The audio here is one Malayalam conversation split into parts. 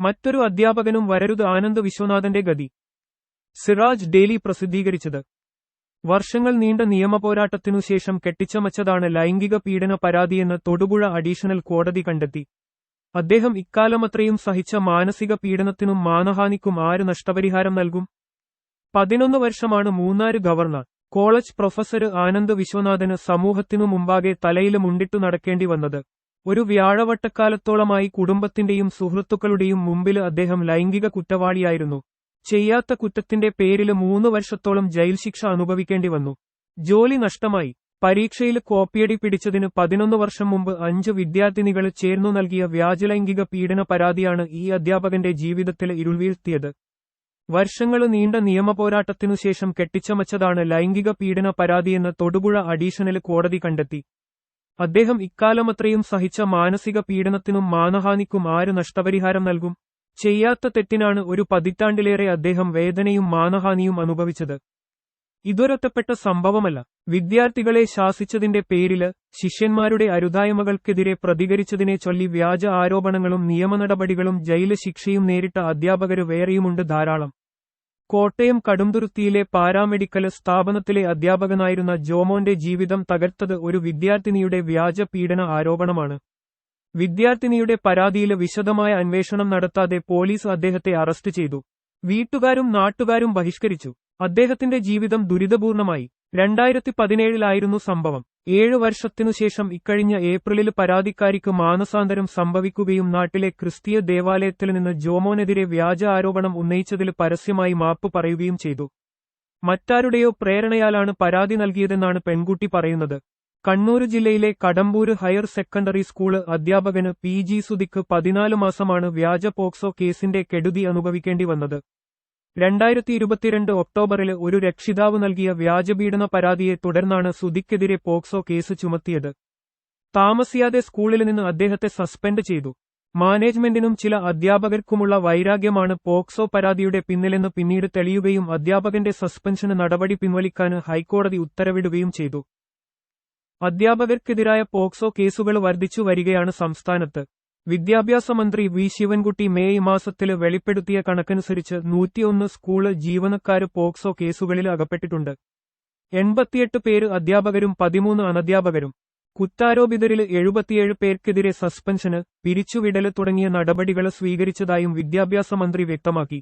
മറ്റൊരു അധ്യാപകനും വരരുത് ആനന്ദ് വിശ്വനാഥന്റെ ഗതി. സിറാജ് ഡെയിലി പ്രസിദ്ധീകരിച്ചത്. വർഷങ്ങൾ നീണ്ട നിയമപോരാട്ടത്തിനു ശേഷം കെട്ടിച്ചമച്ചതാണ് ലൈംഗിക പീഡന പരാതിയെന്ന് തൊടുപുഴ അഡീഷണൽ കോടതി കണ്ടെത്തി. അദ്ദേഹം ഇക്കാലമത്രയും സഹിച്ച മാനസിക പീഡനത്തിനും മാനഹാനിക്കും ആര് നഷ്ടപരിഹാരം നൽകും? പതിനൊന്ന് വർഷമാണ് Munnar governor college professor Anand വിശ്വനാഥന് സമൂഹത്തിനു മുമ്പാകെ തലയിൽ മുണ്ടിട്ടു നടക്കേണ്ടി വന്നത്. ഒരു വ്യാഴവട്ടക്കാലത്തോളമായി കുടുംബത്തിന്റെയും സുഹൃത്തുക്കളുടെയും മുമ്പിൽ അദ്ദേഹം ലൈംഗിക കുറ്റവാളിയായിരുന്നു. ചെയ്യാത്ത കുറ്റത്തിന്റെ പേരിൽ മൂന്ന് വർഷത്തോളം ജയിൽ ശിക്ഷ അനുഭവിക്കേണ്ടി വന്നു. ജോലി നഷ്ടമായി. പരീക്ഷയിൽ കോപ്പിയടി പിടിച്ചതിന് പതിനൊന്ന് വർഷം മുമ്പ് അഞ്ച് വിദ്യാർത്ഥിനികൾ ചേർന്നു നൽകിയ വ്യാജലൈംഗിക പീഡന പരാതിയാണ് ഈ അധ്യാപകന്റെ ജീവിതത്തിൽ ഇരുൾവീഴ്ത്തിയത്. വർഷങ്ങൾ നീണ്ട നിയമപോരാട്ടത്തിനു ശേഷം കെട്ടിച്ചമച്ചതാണ് ലൈംഗിക പീഡന പരാതിയെന്ന് തൊടുപുഴ അഡീഷണൽ കോടതി കണ്ടെത്തി. അദ്ദേഹം ഇക്കാലമത്രയും സഹിച്ച മാനസിക പീഡനത്തിനും മാനഹാനിക്കും ആര് നഷ്ടപരിഹാരം നൽകും? ചെയ്യാത്ത തെറ്റിനാണ് ഒരു പതിറ്റാണ്ടിലേറെ അദ്ദേഹം വേദനയും മാനഹാനിയും അനുഭവിച്ചത്. ഇതൊരൊറ്റപ്പെട്ട സംഭവമല്ല. വിദ്യാർത്ഥികളെ ശാസിച്ചതിന്റെ പേരിൽ ശിഷ്യന്മാരുടെ അരുതായ്മകൾക്കെതിരെ പ്രതികരിച്ചതിനെ ചൊല്ലി വ്യാജ ആരോപണങ്ങളും നിയമനടപടികളും ജയിൽ ശിക്ഷയും നേരിട്ട അധ്യാപകര് വേറെയുമുണ്ട് ധാരാളം. കോട്ടയം കടുംതുരുത്തിയിലെ പാരാമെഡിക്കൽ സ്ഥാപനത്തിലെ അധ്യാപകനായിരുന്ന ജോമോന്റെ ജീവിതം തകർത്തത് ഒരു വിദ്യാർത്ഥിനിയുടെ വ്യാജ പീഡന ആരോപണമാണ്. വിദ്യാർത്ഥിനിയുടെ പരാതിയിൽ വിശദമായ അന്വേഷണം നടത്താതെ പോലീസ് അദ്ദേഹത്തെ അറസ്റ്റ് ചെയ്തു. വീട്ടുകാരും നാട്ടുകാരും ബഹിഷ്കരിച്ചു. അദ്ദേഹത്തിന്റെ ജീവിതം ദുരിതപൂർണമായി. രണ്ടായിരത്തി പതിനേഴിലായിരുന്നു സംഭവം. ഏഴു വർഷത്തിനുശേഷം ഇക്കഴിഞ്ഞ ഏപ്രിലിൽ പരാതിക്കാരിക്ക് മാനസാന്തരം സംഭവിക്കുകയും നാട്ടിലെ ക്രിസ്തീയ ദേവാലയത്തിൽ നിന്ന് ജോമോനെതിരെ വ്യാജ ആരോപണം ഉന്നയിച്ചതിൽ പരസ്യമായി മാപ്പ് പറയുകയും ചെയ്തു. മറ്റാരുടെയോ പ്രേരണയാലാണ് പരാതി നൽകിയതെന്നാണ് പെൺകുട്ടി പറയുന്നത്. കണ്ണൂർ ജില്ലയിലെ കടമ്പൂര് ഹയർ സെക്കൻഡറി സ്കൂൾ അധ്യാപകന് പി ജി സുധിക്ക് പതിനാല് മാസമാണ് വ്യാജ പോക്സോ കേസിന്റെ കെടുതി അനുഭവിക്കേണ്ടി വന്നത്. രണ്ടായിരത്തി ഇരുപത്തിരണ്ട് ഒക്ടോബറിൽ ഒരു രക്ഷിതാവ് നൽകിയ വ്യാജപീഡന പരാതിയെ തുടർന്നാണ് സുധിക്കെതിരെ പോക്സോ കേസ് ചുമത്തിയത്. താമസിയാതെ സ്കൂളിൽ നിന്ന് അദ്ദേഹത്തെ സസ്പെൻഡ് ചെയ്തു. മാനേജ്മെന്റിനും ചില അധ്യാപകർക്കുമുള്ള വൈരാഗ്യമാണ് പോക്സോ പരാതിയുടെ പിന്നിലെന്ന് പിന്നീട് തെളിയുകയും അധ്യാപകന്റെ സസ്പെൻഷന് നടപടി പിൻവലിക്കാൻ ഹൈക്കോടതി ഉത്തരവിടുകയും ചെയ്തു. അധ്യാപകർക്കെതിരായ പോക്സോ കേസുകൾ വർദ്ധിച്ചു വരികയാണ് സംസ്ഥാനത്ത്. വിദ്യാഭ്യാസ മന്ത്രി വി ശിവൻകുട്ടി മേയ് മാസത്തിൽ വെളിപ്പെടുത്തിയ കണക്കനുസരിച്ച് നൂറ്റിയൊന്ന് സ്കൂൾ ജീവനക്കാർ പോക്സോ കേസുകളിൽ അകപ്പെട്ടിട്ടുണ്ട്. എൺപത്തിയെട്ട് പേര് അധ്യാപകരും പതിമൂന്ന് അനധ്യാപകരും. കുറ്റാരോപിതരിൽ എഴുപത്തിയേഴ് പേർക്കെതിരെ സസ്പെൻഷന് പിരിച്ചുവിടൽ തുടങ്ങിയ നടപടികൾ സ്വീകരിച്ചതായും വിദ്യാഭ്യാസ മന്ത്രി വ്യക്തമാക്കി.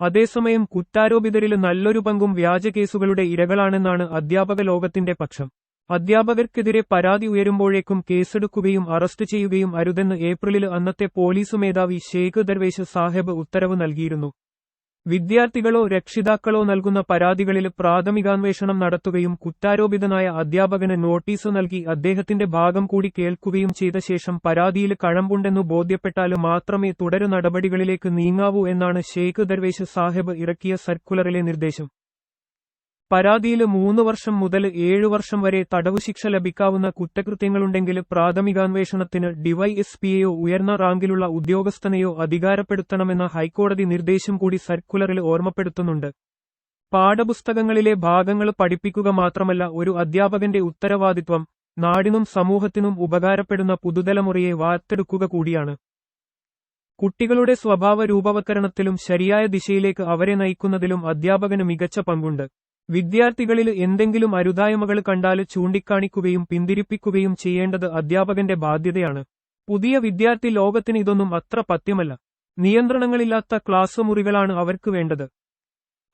അതേസമയം കുറ്റാരോപിതരിൽ നല്ലൊരു പങ്കും വ്യാജ കേസുകളുടെ ഇരകളാണെന്നാണ് അധ്യാപക ലോകത്തിന്റെ പക്ഷം. അധ്യാപകർക്കെതിരെ പരാതി ഉയരുമ്പോഴേക്കും കേസെടുക്കുകയും അറസ്റ്റ് ചെയ്യുകയും അരുതെന്ന് ഏപ്രിലിൽ അന്നത്തെ പോലീസ് മേധാവി ഷേഖ് ദർവേശ് സാഹേബ് ഉത്തരവ് നൽകിയിരുന്നു. വിദ്യാർത്ഥികളോ രക്ഷിതാക്കളോ നൽകുന്ന പരാതികളിൽ പ്രാഥമികാന്വേഷണം നടത്തുകയും കുറ്റാരോപിതനായ അധ്യാപകന് നോട്ടീസ് നൽകി അദ്ദേഹത്തിന്റെ ഭാഗം കൂടി കേൾക്കുകയും ചെയ്ത ശേഷം പരാതിയിൽ കഴമ്പുണ്ടെന്നു ബോധ്യപ്പെട്ടാലും മാത്രമേ തുടരു നടപടികളിലേക്ക് നീങ്ങാവൂ എന്നാണ് ഷെയ്ഖ് ദർവേശ് സാഹേബ് ഇറക്കിയ സർക്കുലറിലെ നിർദ്ദേശം. പരാതിയിൽ മൂന്ന് വർഷം മുതൽ ഏഴു വർഷം വരെ തടവു ശിക്ഷ ലഭിക്കാവുന്ന കുറ്റകൃത്യങ്ങളുണ്ടെങ്കിൽ പ്രാഥമികാന്വേഷണത്തിന് ഡിവൈഎസ്പിയെയോ ഉയർന്ന റാങ്കിലുള്ള ഉദ്യോഗസ്ഥനെയോ അധികാരപ്പെടുത്തണമെന്ന ഹൈക്കോടതി നിർദ്ദേശം കൂടി സർക്കുലറിൽ ഓർമ്മപ്പെടുത്തുന്നുണ്ട്. പാഠപുസ്തകങ്ങളിലെ ഭാഗങ്ങൾ പഠിപ്പിക്കുക മാത്രമല്ല ഒരു അധ്യാപകന്റെ ഉത്തരവാദിത്വം നാടിനും സമൂഹത്തിനും ഉപകാരപ്പെടുന്ന പുതുതലമുറയെ വാർത്തെടുക്കുക കൂടിയാണ്. കുട്ടികളുടെ സ്വഭാവ രൂപവത്കരണത്തിലും ശരിയായ ദിശയിലേക്ക് അവരെ നയിക്കുന്നതിലും അധ്യാപകന് മികച്ച പങ്കുണ്ട്. വിദ്യാർത്ഥികളിൽ എന്തെങ്കിലും അരുതായ്മകൾ കണ്ടാൽ ചൂണ്ടിക്കാണിക്കുകയും പിന്തിരിപ്പിക്കുകയും ചെയ്യേണ്ടത് അധ്യാപകന്റെ ബാധ്യതയാണ്. പുതിയ വിദ്യാർത്ഥി ലോകത്തിന് ഇതൊന്നും അത്ര പത്യമല്ല. നിയന്ത്രണങ്ങളില്ലാത്ത ക്ലാസ് മുറികളാണ് അവർക്ക് വേണ്ടത്.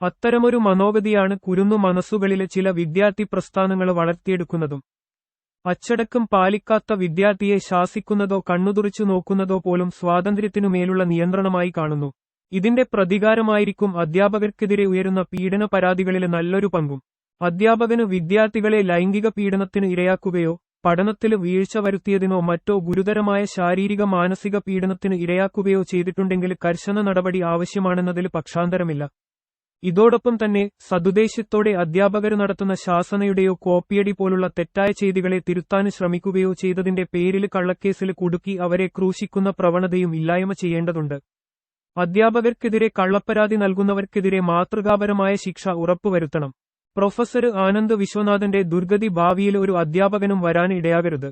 അത്തരമൊരു മനോഗതിയാണ് കുരുന്നു മനസ്സുകളിലെ ചില വിദ്യാർത്ഥി പ്രസ്ഥാനങ്ങൾ വളർത്തിയെടുക്കുന്നതും. അച്ചടക്കം പാലിക്കാത്ത വിദ്യാർത്ഥിയെ ശാസിക്കുന്നതോ കണ്ണുതുറിച്ചു നോക്കുന്നതോ പോലും സ്വാതന്ത്ര്യത്തിനുമേലുള്ള നിയന്ത്രണമായി കാണുന്നു. ഇതിന്റെ പ്രതികാരമായിരിക്കും അധ്യാപകർക്കെതിരെ ഉയരുന്ന പീഡന പരാതികളിലെ നല്ലൊരു പങ്കും. അധ്യാപകന് വിദ്യാർത്ഥികളെ ലൈംഗിക പീഡനത്തിന് ഇരയാക്കുകയോ പഠനത്തിൽ വീഴ്ച വരുത്തിയതിനോ മറ്റോ ഗുരുതരമായ ശാരീരിക മാനസിക പീഡനത്തിന് ഇരയാക്കുകയോ ചെയ്തിട്ടുണ്ടെങ്കിൽ കർശന നടപടി ആവശ്യമാണെന്നതിൽ പക്ഷാന്തരമില്ല. ഇതോടൊപ്പം തന്നെ സതുദ്ദേശ്യത്തോടെ അധ്യാപകർ നടത്തുന്ന ശാസനയുടെയോ കോപ്പിയടി പോലുള്ള തെറ്റായ ചെയ്തികളെ തിരുത്താൻ ശ്രമിക്കുകയോ ചെയ്തതിന്റെ പേരിൽ കള്ളക്കേസിൽ കുടുക്കി അവരെ ക്രൂശിക്കുന്ന പ്രവണതയും ഇല്ലായ്മ ചെയ്യേണ്ടതുണ്ട്. അധ്യാപകർക്കെതിരെ കള്ളപ്പരാതി നൽകുന്നവർക്കെതിരെ മാതൃകാപരമായ ശിക്ഷ ഉറപ്പുവരുത്തണം. പ്രൊഫസർ ആനന്ദ് വിശ്വനാഥന്റെ ദുർഗതി ഭാവിയിൽ ഒരു അധ്യാപകനും വരാൻ ഇടയാകരുത്.